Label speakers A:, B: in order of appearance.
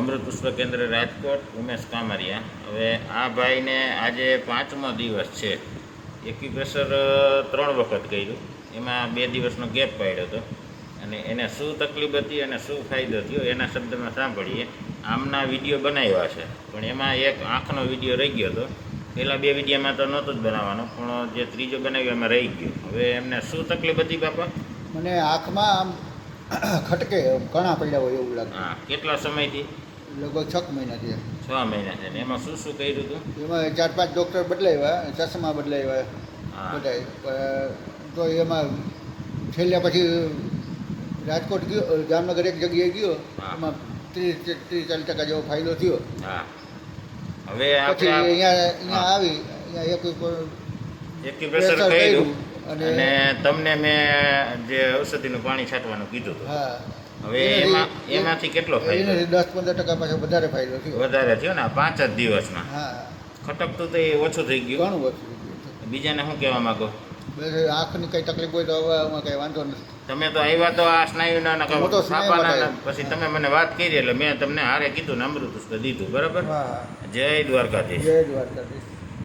A: અમૃત પુષ્પ કેન્દ્ર રાજકોટ ઉમેશ કામરિયા. હવે આ ભાઈને આજે પાંચમો દિવસ છે. એક્યુપ્રેશર ત્રણ વખત કર્યું. એમાં બે દિવસનો ગેપ પાડ્યો હતો. અને એને શું તકલીફ હતી અને શું ફાયદો થયો એના શબ્દમાં સાંભળીએ. આમના વીડિયો બનાવ્યા છે. પણ એમાં એક આંખનો વીડિયો રહી ગયો હતો. પહેલાં બે વિડીયોમાં તો નહોતો જ બનાવવાનો પણ જે ત્રીજો બનાવ્યો એમાં રહી ગયો. હવે એમને શું તકલીફ હતી બાપા?
B: મને આંખમાં આમ ખટકે ઘણા પડ્યા હોય એવું લાગે.
A: હા કેટલા સમયથી?
B: લગભગ છ મહિના થયા.
A: છ મહિના થયા એમાં શું શું કર્યું હતું
B: એમાં ચાર પાંચ ડૉક્ટર બદલાવ્યા ચશ્મા બદલાવ્યા
A: હા.
B: બધાય. તો એમાં છેલ્લા પછી રાજકોટ ગયો જામનગર એક જગ્યાએ ગયો એમાં ત્રીસ ત્રીસ ચાલીસ ટકા જેવો ફાયદો થયો.
A: હવે
B: પછી અહીંયા અહીંયા આવી અહીંયા એક
A: એક્યુપ્રેશર કર્યું.
B: અને
A: તમને મેં જે ઔષધિનું પાણી છાંટવાનું કીધું હતું.
B: હા.
A: હવે એમાં એમાંથી કેટલો ફાયદો?
B: દસ પંદર ટકા પાછો વધારે ફાયદો થયો.
A: વધારે થયો ને પાંચ જ દિવસમાં.
B: હા.
A: ખટકતું તો એ ઓછું થઈ ગયું.
B: ઘણું ઓછું.
A: બીજાને શું કહેવા માંગો?
B: આંખની કઈ તકલીફ હોય તો હવે આમાં કઈ વાંધો નથી.
A: તમે તો આવ્યા તો આ સ્નાયુના ને
B: હું તો સ્નાયુ
A: છાપાના ને
B: માટે
A: પછી તમે મને વાત કરી એટલે મેં તમને હારે કીધું ને અમૃત દીધું બરાબર? જય દ્વારકાધીશ.
B: જય દ્વારકાધીશ.